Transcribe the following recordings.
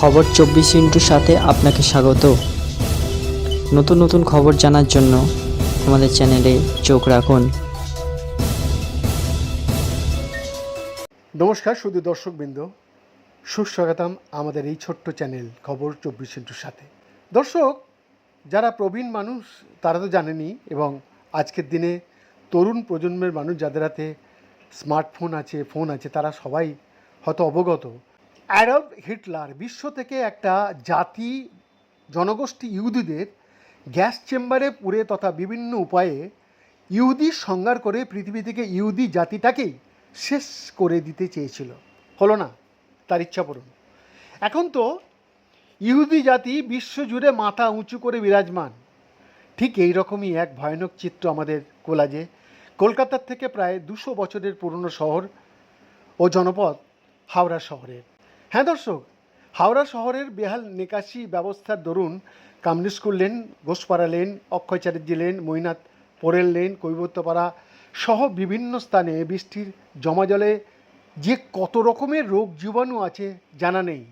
খবর চব্বিশ ইন্টুর সাথে আপনাকে স্বাগত। নতুন নতুন খবর জানার জন্য আমাদের চ্যানেলে চোখ রাখুন। নমস্কার, শুধু দর্শক দর্শকবৃন্দ। সুস্বাগতম আমাদের এই ছোট্ট চ্যানেল খবর চব্বিশ ইন্টুর সাথে। দর্শক, যারা প্রবীণ মানুষ, তারা তো জানেনই এবং আজকের দিনে তরুণ প্রজন্মের মানুষ যাদের হাতে স্মার্টফোন আছে ফোন আছে, তারা সবাই হয়তো অবগত অ্যাডলফ হিটলার বিশ্ব থেকে একটা জাতি জনগোষ্ঠী ইহুদিদের গ্যাস চেম্বারে পুড়ে তথা বিভিন্ন উপায়ে ইহুদি সংজ্ঞার করে পৃথিবী থেকে ইহুদি জাতিটাকেই শেষ করে দিতে চেয়েছিল। হলো না? তার ইচ্ছা পূরণ। এখন তো ইহুদি জাতি বিশ্বজুড়ে মাথা উঁচু করে বিরাজমান। ঠিক এই রকমই এক ভয়ানক চিত্র আমাদের কোলাজে। কলকাতার থেকে প্রায় দুশো বছরের পুরনো শহর ও জনপদ হাওড়া শহরের। হ্যাঁ দর্শক, হাওড়া শহরের বেহাল নিকাশি ব্যবস্থার দরুন কামনি school lane Ghoshpara lane, Akshay Chatterjee lane Moinath Porel lane, কৈবত্যপাড়া সহ বিভিন্ন স্থানে বৃষ্টির জমা জলে যে কত রকমের রোগ জীবাণু আছে জানা নেই।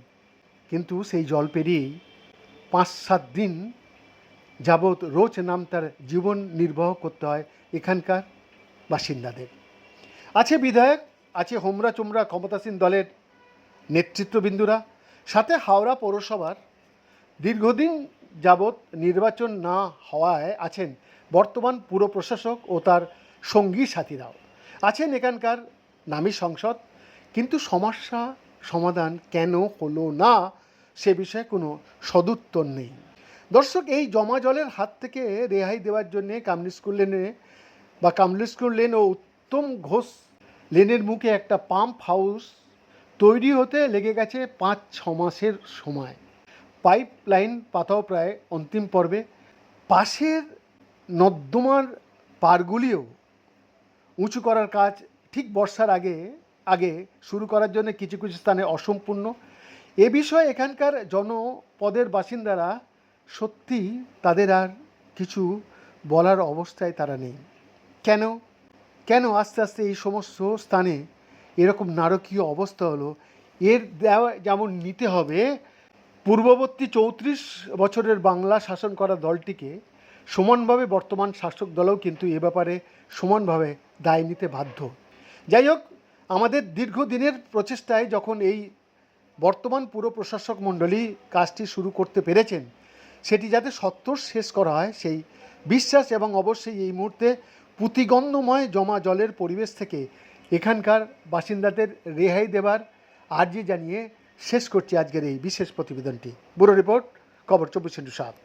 কিন্তু সেই জল পেরিয়েই পাঁচ সাত দিন যাবৎ রোজ নাম তার জীবন নির্বাহ করতে হয় এখানকার বাসিন্দাদের। আছে বিধায়ক, আছে হোমরা চোমরা ক্ষমতাসীন দলের নেতৃত্ববিন্দুরা, সাথে হাওড়া পৌরসভার দীর্ঘদিন যাবৎ নির্বাচন না হওয়ায় আছেন বর্তমান পুর প্রশাসক ও তার সঙ্গী সাথীরাও। আছেন এখানকার নামী সংসদ, কিন্তু সমস্যা সমাধান কেন হলো না সে বিষয়ে কোনো সদুত্তর নেই। দর্শক, এই জমা জলের হাত থেকে রেহাই দেওয়ার জন্যে কামলি স্কুল লেনে বা কামলি স্কুল লেন ও উত্তম ঘোষ লেনের মুখে একটা পাম্প হাউস তৈরি হতে লেগে গেছে পাঁচ, ছ মাসের সময়। পাইপ লাইন পাতাও প্রায় অন্তিম পর্বে। পাশের নর্দমার পারগুলিও উঁচু করার কাজ ঠিক বর্ষার আগে আগে শুরু করার জন্য কিছু কিছু স্থানে অসম্পূর্ণ। এ বিষয়ে এখানকার জনপদের বাসিন্দারা সত্যি তাদের আর কিছু বলার অবস্থায় তারা নেই। কেন? কেন আস্তে আস্তে এই সমস্ত স্থানে এরকম নারকীয় অবস্থা হলো। এর দেওয়া যেমন নিতে হবে, পূর্ববর্তী চৌত্রিশ বছরের বাংলা শাসন করা দলটিকে সমানভাবে বর্তমান শাসক দলও কিন্তু এ ব্যাপারে সমানভাবে দায় নিতে বাধ্য। যাই হোক, আমাদের দীর্ঘদিনের প্রচেষ্টায় যখন এই বর্তমান পুর প্রশাসক মণ্ডলী কাজটি শুরু করতে পেরেছেন, সেটি যাতে সত্তর শেষ করা হয়, সেই বিশ্বাস এবং অবশ্যই এই মুহূর্তে পুঁতিগন্ধময় জমা জলের পরিবেশ থেকে এখানকার বাসিন্দাদের রেহাই দেবার আর্জি জানিয়ে শেষ করছি আজকের এই বিশেষ প্রতিবেদনটি। ব্যুরো রিপোর্ট, খবর চব্বিশ ইন্টু সাত।